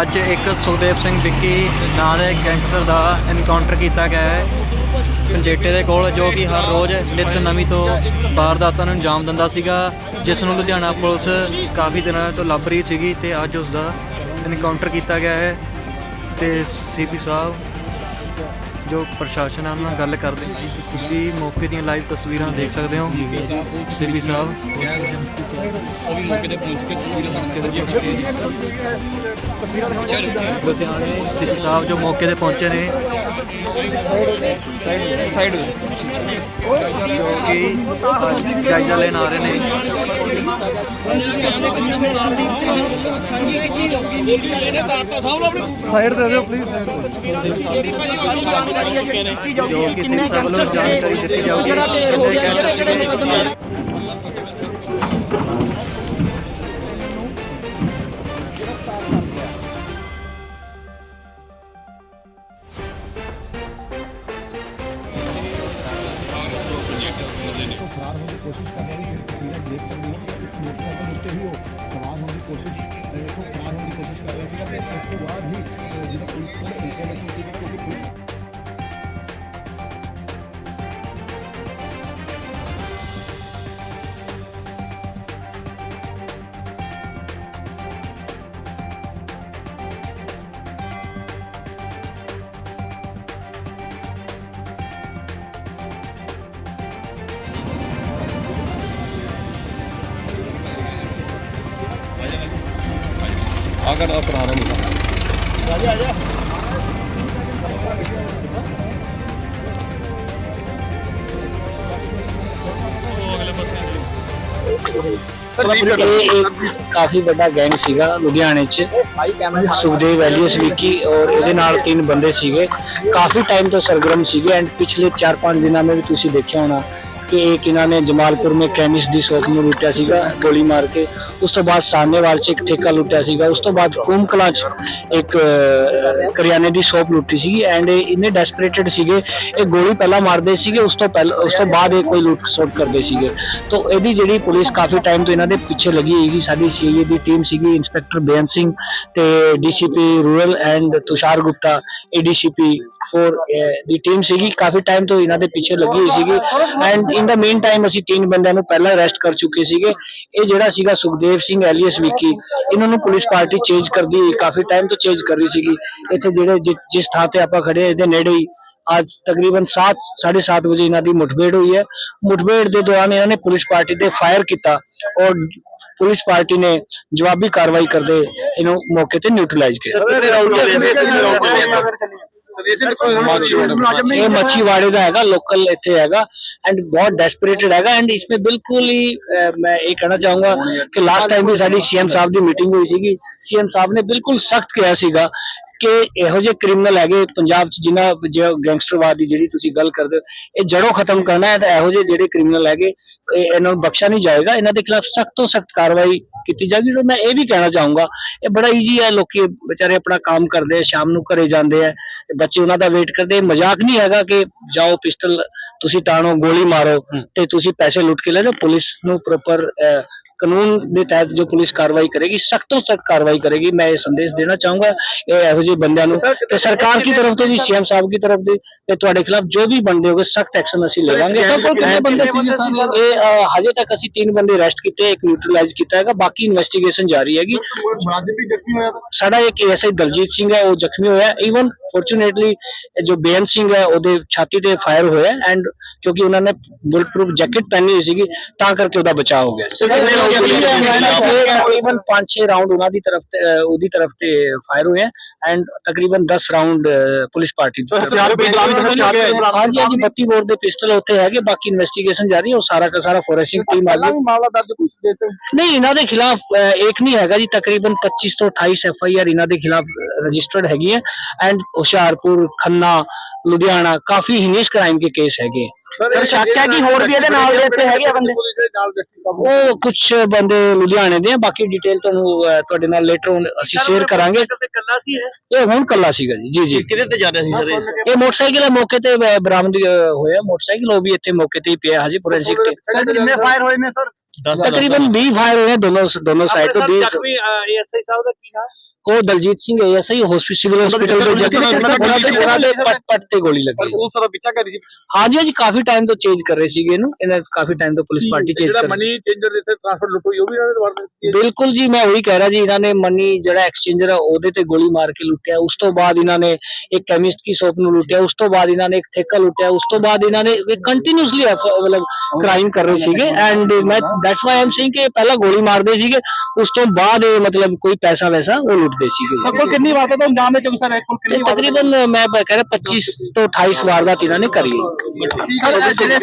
ਅੱਜ ਇੱਕ ਸੁਖਦੇਵ ਸਿੰਘ ਵਿੱਕੀ ਨਾਂ ਦੇ ਗੈਂਗਸਟਰ ਦਾ ਐਨਕਾਊਂਟਰ ਕੀਤਾ ਗਿਆ ਹੈ। ਪੰਜੇਟੇ ਦੇ ਕੋਲ, ਜੋ ਕਿ ਹਰ ਰੋਜ਼ ਨਿਤ ਨਵੀਂ ਤੋਂ ਵਾਰਦਾਤਾਂ ਨੂੰ ਅੰਜਾਮ ਦਿੰਦਾ ਸੀਗਾ, ਜਿਸ ਨੂੰ ਲੁਧਿਆਣਾ ਪੁਲਿਸ ਕਾਫੀ ਦਿਨਾਂ ਤੋਂ ਲੱਭ ਰਹੀ ਸੀਗੀ ਤੇ ਅੱਜ ਉਸ ਦਾ ਐਨਕਾਊਂਟਰ ਕੀਤਾ ਗਿਆ ਹੈ ਤੇ ਸੀਪੀ ਸਾਹਿਬ ਜੋ ਪ੍ਰਸ਼ਾਸਨ ਨਾਲ ਗੱਲ ਕਰਦੇ ਤੁਸੀਂ ਮੌਕੇ ਦੀਆਂ ਲਾਈਵ ਤਸਵੀਰਾਂ ਦੇਖ ਸਕਦੇ ਹੋ। ਸੀਪੀ ਸਾਹਿਬ। ਅਭੀ ਮੌਕੇ ਤੇ ਪਹੁੰਚ ਕੇ ਤਸਵੀਰਾਂ ਸਾਨੂੰ ਲੁਧਿਆਣੇ ਸੀਪੀ ਸਾਹਿਬ ਜੋ ਮੌਕੇ ਤੇ ਪਹੁੰਚੇ ਨੇ। ਸਾਈਡ ਜੋ ਕਿ ਜਾਇਜ਼ਾ ਲੈਣ ਆ ਰਹੇ ਨੇ ਸਾਈਡ ਦੇ ਦਿਓ ਪਲੀਜ਼ ਜੋ ਕਿ ਸਿੰਘ ਸਾਹਿਬ ਵੱਲੋਂ ਜਾਣਕਾਰੀ ਦਿੱਤੀ ਜਾਊਗੀ। ਕਿਸੇ ਗੈਂਗਸਟਰ ਫਰਾਰ ਹੋਣ ਦੀ ਕੋਸ਼ਿਸ਼ ਕਰ ਰਹੇ ਨੇ ਤਸਵੀਰਾਂ ਦੇਖ ਸਕਦੇ ਹੋ ਇਸ ਮੋਟਰਸਾਈਕਲ ਉੱਤੇ ਹੀ ਉਹ ਸਵਾਰ ਹੋਣ ਦੀ ਕੋਸ਼ਿਸ਼ ਦੇਖੋ ਫਰਾਰ ਹੋਣ ਦੀ ਕੋਸ਼ਿਸ਼ ਕਰ ਰਿਹਾ ਸੀਗਾ ਤੇ ਉਸ ਤੋਂ ਬਾਅਦ ਹੀ ਜਦੋਂ ਪੁਲਿਸ ਕੋਲ ਇਨਫੋਰਮੇਸ਼ਨ ਸੀ ਕਿ ਪੁਲਿਸ ਅਗਰ ਅਪਰਾਧ ਨਹੀਂ ਕਾਫੀ ਵੱਡਾ ਗੈਂਗ ਸੀਗਾ ਲੁਧਿਆਣੇ 'ਚ। ਸੁਖਦੇਵ ਐਲੀਅਸ ਵਿੱਕੀ ਔਰ ਇਹਦੇ ਨਾਲ ਤਿੰਨ ਬੰਦੇ ਸੀਗੇ। ਕਾਫੀ ਟਾਈਮ ਤੋਂ ਸਰਗਰਮ ਸੀਗੇ ਐਂਡ ਪਿਛਲੇ 4-5 ਦਿਨਾਂ में ਵੀ ਤੁਸੀਂ ਦੇਖਿਆ ਹੋਣਾ। ਕਿ ਇੱਕ ਨੇ ਜਮਾਲਪੁਰ ਮੇ ਕੈਮਿਸਟ ਦੀ ਸ਼ੌਪ ਨੂੰ ਲੁੱਟਿਆ ਸੀਗਾ, ਗੋਲੀ ਮਾਰ ਕੇ। ਉਸ ਤੋਂ ਬਾਅਦ ਸਾਹਨੇਵਾਲ 'ਚ ਇੱਕ ਠੇਕਾ ਲੁੱਟਿਆ ਸੀਗਾ। ਉਸ ਤੋਂ ਬਾਅਦ ਕੁੰਮਕਲਾ 'ਚ ਇੱਕ ਕਰਿਆਨੇ ਦੀ ਸ਼ੌਪ ਲੁੱਟੀ ਸੀਗੀ ਐਂਡ ਇਹ ਡੈਸਪਰੇਟਡ ਸੀਗੇ, ਇਹ ਗੋਲੀ ਪਹਿਲਾਂ ਮਾਰਦੇ ਸੀਗੇ, ਉਸ ਤੋਂ ਪਹਿਲਾਂ, ਉਸ ਤੋਂ ਬਾਅਦ ਇਹ ਕੋਈ ਲੁੱਟ ਸੁੱਟ ਕਰਦੇ ਸੀਗੇ। ਤੋਂ ਇਹਦੀ ਜਿਹੜੀ ਪੁਲਿਸ ਕਾਫੀ ਟਾਈਮ ਤੋਂ ਇਹਨਾਂ ਦੇ ਪਿੱਛੇ ਲੱਗੀ ਹੋਈਗੀ ਸਾਡੀ ਸੀਆਈਏ ਦੀ ਟੀਮ ਸੀਗੀ ਇੰਸਪੈਕਟਰ ਬੇਅੰਤ ਸਿੰਘ ਤੇ DCP rural and Tushar Gupta ADCP four the team ਸੀਗੀ। ਕਾਫੀ ਟਾਈਮ ਤੋਂ ਇਹਨਾਂ ਦੇ ਪਿੱਛੇ ਲੱਗੀ ਹੋਈ ਸੀਗੀ। And in the main time ਅਸੀਂ ਤਿੰਨ ਬੰਦਿਆਂ ਨੂੰ ਪਹਿਲਾਂ ਅਰੈਸਟ ਕਰ ਚੁੱਕੇ ਸੀਗੇ। ਇਹ ਜਿਹੜਾ ਸੀਗਾ ਸੁਖਦੇਵ ਸਿੰਘ ਐਲੀਅਸ ਵਿੱਕੀ, ਇਹਨਾਂ ਨੂੰ ਪੁਲਿਸ ਪਾਰਟੀ ਚੇਂਜ ਕਰਦੀ ਕਾਫੀ ਟਾਈਮ ਤੋਂ ਚੇਂਜ ਕਰ ਰਹੀ ਸੀਗੀ। ਇੱਥੇ ਜਿਹੜੇ ਜਿਸ ਥਾਂ ਤੇ ਆਪਾਂ ਖੜੇ ਇਹਦੇ ਨੇੜੇ ਹੀ ਅੱਜ ਤਕਰੀਬਨ 7 7:30 ਵਜੇ ਇਹਨਾਂ ਦੀ ਮੁਠਭੇੜ ਹੋਈ ਹੈ। ਮੁਠਭੇੜ ਦੇ ਦੌਰਾਨ ਇਹਨਾਂ ਨੇ ਪੁਲਿਸ ਪਾਰਟੀ ਤੇ ਫਾਇਰ ਕੀਤਾ ਔਰ ਪੁਲਿਸ ਪਾਰਟੀ ਨੇ ਜਵਾਬੀ ਕਾਰਵਾਈ ਕਰਦੇ ਇਹਨੂੰ ਮੌਕੇ ਤੇ ਨਿਊਟਰਲਾਈਜ਼ ਇਹ ਮੱਛੀਵਾੜੇ ਦਾ ਹੈਗਾ ਲੋਕਲ ਇੱਥੇ ਹੈਗਾ। ਐਂਡ ਬਹੁਤ ਡੈਸਪਰੇਟਡ ਹੈਗਾ ਐਂਡ ਇਸਮੇ ਬਿਲਕੁਲ ਹੀ ਮੈਂ ਇਹ ਕਹਿਣਾ ਚਾਹੂੰਗਾ ਕਿ ਲਾਸਟ ਟਾਈਮ ਵੀ ਸਾਡੀ ਸੀਐਮ ਸਾਹਿਬ ਦੀ ਮੀਟਿੰਗ ਹੋਈ ਸੀਗੀ ਸੀਐਮ ਸਾਹਿਬ ਨੇ ਬਿਲਕੁਲ ਸਖਤ ਕਿਹਾ ਸੀਗਾ ਕਿ ਇਹੋ ਜਿਹੇ ਕ੍ਰਿਮੀਨਲ ਹੈਗੇ ਪੰਜਾਬ 'ਚ ਜਿਨ੍ਹਾਂ ਜੋ ਗੈਂਗਸਟਰਵਾਦ ਦੀ ਜਿਹੜੀ ਤੁਸੀਂ ਗੱਲ ਕਰਦੇ ਹੋ ਇਹ ਜੜੋਂ ਖਤਮ ਕਰਨਾ ਹੈ ਤਾਂ ਇਹੋ ਜਿਹੇ ਜਿਹੜੇ ਕ੍ਰਿਮੀਨਲ ਹੈਗੇ ਇਹਨਾਂ ਨੂੰ ਬਖਸ਼ਿਆ ਨਹੀਂ ਜਾਏਗਾ ਇਹਨਾਂ ਦੇ ਖਿਲਾਫ ਸਖਤ ਤੋਂ ਸਖਤ ਕਾਰਵਾਈ ਕੀਤੀ ਜਾਏਗੀ ਤੇ ਮੈਂ ਇਹ ਵੀ ਕਹਿਣਾ ਚਾਹੂੰਗਾ ਇਹ ਬੜਾ ਈਜ਼ੀ ਹੈ ਲੋਕੀ ਵਿਚਾਰੇ ਆਪਣਾ ਕੰਮ ਕਰਦੇ ਆ ਸ਼ਾਮ ਨੂੰ ਘਰੇ ਜਾਂਦੇ ਆ ਬੱਚੇ ਉਹਨਾਂ ਦਾ ਵੇਟ ਕਰਦੇ ਮਜ਼ਾਕ ਨਹੀਂ ਹੈਗਾ ਕਿ ਜਾਓ ਪਿਸਟਲ ਤੁਸੀਂ ਤਾਣੋ ਗੋਲੀ ਮਾਰੋ ਤੇ ਤੁਸੀਂ ਪੈਸੇ ਲੁੱਟ ਕੇ ਲੈ ਜਾਓ ਪੁਲਿਸ ਨੂੰ ਪ੍ਰੋਪਰ ਕਾਨੂੰਨ ਦੇ ਤਹਿਤ ਜੋ ਪੁਲਿਸ ਕਾਰਵਾਈ ਕਰੇਗੀ ਸਖਤ ਤੋਂ ਸਖਤ ਕਾਰਵਾਈ ਕਰੇਗੀ ਮੈਂ ਇਹ ਸੰਦੇਸ਼ ਦੇਣਾ ਚਾਹੂੰਗਾ ਇਹ ਇਹੋ ਜਿਹੇ ਬੰਦਿਆਂ ਨੂੰ। ਤੇ ਸਰਕਾਰ ਦੀ ਤਰਫ ਤੋਂ ਜੀ? ਸੀਐਮ ਸਾਹਿਬ ਦੀ ਤਰਫ ਦੇ ਤੇ ਤੁਹਾਡੇ ਖਿਲਾਫ ਜੋ ਵੀ ਬੰਦੇ ਹੋਗੇ ਸਖਤ ਐਕਸ਼ਨ ਅਸੀਂ ਲਵਾਂਗੇ। ਕਿੰਨੇ ਬੰਦੇ ਸੀਗੇ? ਇਹ ਅਹ, ਹਜੇ ਤੱਕ ਅਸੀਂ ਤਿੰਨ ਬੰਦੇ ਅਰੈਸਟ ਕੀਤੇ ਇੱਕ ਨਿਊਟਰਲਾਈਜ਼ ਕੀਤਾ ਹੈਗਾ ਬਾਕੀ ਇਨਵੈਸਟੀਗੇਸ਼ਨ ਜਾਰੀ ਹੈਗੀ। ਸਾਡਾ ਇੱਕ ਐਸਆਈ ਦਲਜੀਤ ਸਿੰਘ ਹੈ ਉਹ ਜ਼ਖਮੀ ਹੋਇਆ। ਇਵਨ ਫੋਰਚੂਨੇਟਲੀ ਜੋ ਬੇਅੰਤ ਸਿੰਘ ਹੈ ਉਹਦੇ ਛਾਤੀ ਤੇ ਫਾਇਰ ਹੋਇਆ ਐਂਡ ਕਿਉਂਕਿ ਉਹਨਾਂ ਨੇ ਬੁਲਟ ਪ੍ਰੂਫ ਜੈਕਟ ਪਹਿਨੀ ਹੋਈ ਸੀਗੀ ਤਾਂ ਕਰਕੇ ਉਹਦਾ ਬਚਾਅ ਹੋ ਗਿਆ ਤਕਰੀਬਨ 5-6 ਰਾਉਂਡ ਉਹਨਾਂ ਦੀ ਤਰਫ ਤੇ ਅਹ, ਉਹਦੀ ਤਰਫ ਤੇ ਫਾਇਰ ਹੋਏ ਐਂਡ ਤਕਰੀਬਨ 10 ਰਾਉਂਡ ਪੁਲਿਸ ਪਾਰਟੀ ਦੀ ਤਰਫ ਹਾਂਜੀ ਹਾਂਜੀ 32 ਬੋਰ ਦੇ ਪਿਸਟਲ ਉੱਥੇ ਹੈਗੇ ਬਾਕੀ ਇਨਵੈਸਟੀਗੇਸ਼ਨ ਜਾਰੀ ਹੈ ਉਹ ਸਾਰਾ ਦਾ ਸਾਰਾ ਫੋਰੈਂਸਿਕ ਟੀਮ ਆ ਗਈ ਮਾਮਲਾ ਦਰਜ ਕੁਝ ਦੇ ਤੇ ਨਹੀਂ ਇਹਨਾਂ ਦੇ ਖਿਲਾਫ ਅਹ, ਇੱਕ ਨਹੀਂ ਹੈਗਾ ਜੀ ਤਕਰੀਬਨ 25 ਤੋਂ 28 ਐਫ ਆਈ ਆਰ ਇਹਨਾਂ ਦੇ ਖਿਲਾਫ ਰਜਿਸਟਰਡ ਹੈਗੀ ਹੈ ਐਂਡ ਹੁਸ਼ਿਆਰਪੁਰ ਖੰਨਾ ਲੁਧਿਆਣਾ ਕਾਫੀ ਹੀਨੀਅਸ ਕ੍ਰਾਈਮ ਕੇ ਕੇਸ ਹੈਗੇ ਸਰ ਸ਼ੱਕ ਹੈ ਹੋਰ ਵੀ ਇਹਦੇ ਨਾਲ ਦੇ ਇੱਥੇ ਹੈਗੇ ਬੰਦੇ? ਉਹ ਕੁਝ ਬੰਦੇ ਲੁਧਿਆਣੇ ਦੇ ਬਾਕੀ ਡਿਟੇਲ ਤੁਹਾਨੂੰ ਤੁਹਾਡੇ ਨਾਲ ਲੇਟਰ ਅਸੀਂ ਸ਼ੇਅਰ ਕਰਾਂਗੇ। ਇਹ? ਹੁਣ ਕੱਲਾ ਸੀਗਾ ਜੀ ਜੀ ਕਿਹਦੇ ਤੇ ਜਾ ਸੀ ਇਹ? ਮੋਟਰਸਾਈਕਲ ਹੈ, ਮੌਕੇ ਤੇ ਬਰਾਮਦ ਅਹ, ਹੋਇਆ। ਮੋਟਰਸਾਈਕਲ ਉਹ ਵੀ ਇੱਥੇ ਮੌਕੇ ਤੇ ਹੀ ਪਿਆ ਹਜੇ ਫੋਰੈਂਸਿਕ ਟੀਮ ਕਿੰਨੇ ਫਾਇਰ ਹੋਏ ਨੇ ਸਰ? ਤਕਰੀਬਨ 20 ਫਾਇਰ ਹੋਏ ਦੋਨੋਂ ਦੋਨੋਂ ਸਾਈਡ ਤੋਂ 20 ਐਸਆਈ ਸਾਹਿਬ ਦਾ ਕੀ ਨਾਮ ਉਹ Daljit Singh SI hospital hospital ਦੇ ਜੱਗੇ ਦੇ ਪੱਟ ਪੱਟ ਤੇ ਗੋਲੀ ਲੱਗੀ ਉਹ ਸਾਰਾ ਪਿੱਛਾ ਕਰ ਰਹੀ ਸੀ। ਹਾਂਜੀ ਹਾਂਜੀ ਕਾਫੀ ਟਾਈਮ ਤੋਂ ਚੇਂਜ ਕਰ ਰਹੇ ਸੀਗੇ ਇਹਨੂੰ। ਇਹਨਾਂ ਕਾਫੀ ਟਾਈਮ ਤੋਂ ਪੁਲਿਸ ਪਾਰਟੀ ਚੇਂਜ ਕਰ ਰਹੀ ਮਨੀ ਚੇਂਜਰ ਦੇ ਇੱਥੇ ਟ੍ਰਾਂਸਫਰ ਲੁੱਟ ਹੋਈ ਉਹ ਵੀ ਇਹਨਾਂ ਦੇ ਦੁਆਰ। ਬਿਲਕੁਲ ਜੀ ਮੈਂ ਉਹੀ ਕਹਿ ਰਿਹਾ ਜੀ ਇਹਨਾਂ ਨੇ ਮਨੀ ਜਿਹੜਾ ਐਕਸਚੇਂਜਰ ਆ ਉਹਦੇ ਤੇ ਗੋਲੀ ਮਾਰ ਕੇ ਲੁੱਟਿਆ। ਉਸ ਤੋਂ ਬਾਅਦ ਇਹਨਾਂ ਨੇ ਇੱਕ ਕੈਮਿਸਟ ਦੀ ਸ਼ੋਪ ਨੂੰ ਲੁੱਟਿਆ। ਉਸ ਤੋਂ ਬਾਅਦ ਇਹਨਾਂ ਨੇ ਇੱਕ ਠੇਕਾ ਲੁੱਟਿਆ। ਉਸ ਤੋਂ ਬਾਅਦ ਇਹਨਾਂ ਨੇ ਕੰਟੀਨਿਊਸਲੀ ਮਤਲਬ ਕ੍ਰਾਈਮ ਕਰ ਰਹੇ ਸੀਗੇ। ਐਂਡ ਮੈਂ ਦੈਟਸ ਵਾਈ ਆਮ ਸੇਇੰਗ ਕਿ ਪਹਿਲਾਂ ਗੋਲੀ ਮਾਰਦੇ ਸੀਗੇ। ਉਸ ਤੋਂ ਬਾਅਦ ਇਹ ਮਤਲਬ ਕੋਈ ਪੈਸਾ ਵੈਸਾ ਉਹ ਲੁੱਟਦੇ ਸੀਗੇ ਸਭ ਕੋਲ ਕਿੰਨੀ ਵਾਰ ਤਾਂ ਅੰਜਾਮ ਦੇ ਚੁੱਕ ਸਰ ਕੋਲ ਤੇ ਤਕਰੀਬਨ ਮੈਂ ਕਹਿ ਰਿਹਾ 25 ਤੋਂ 28 ਵਾਰਦਾਤ ਇਹਨਾਂ ਨੇ ਕਰੀ ਸਰ ਜਿਹੜੇ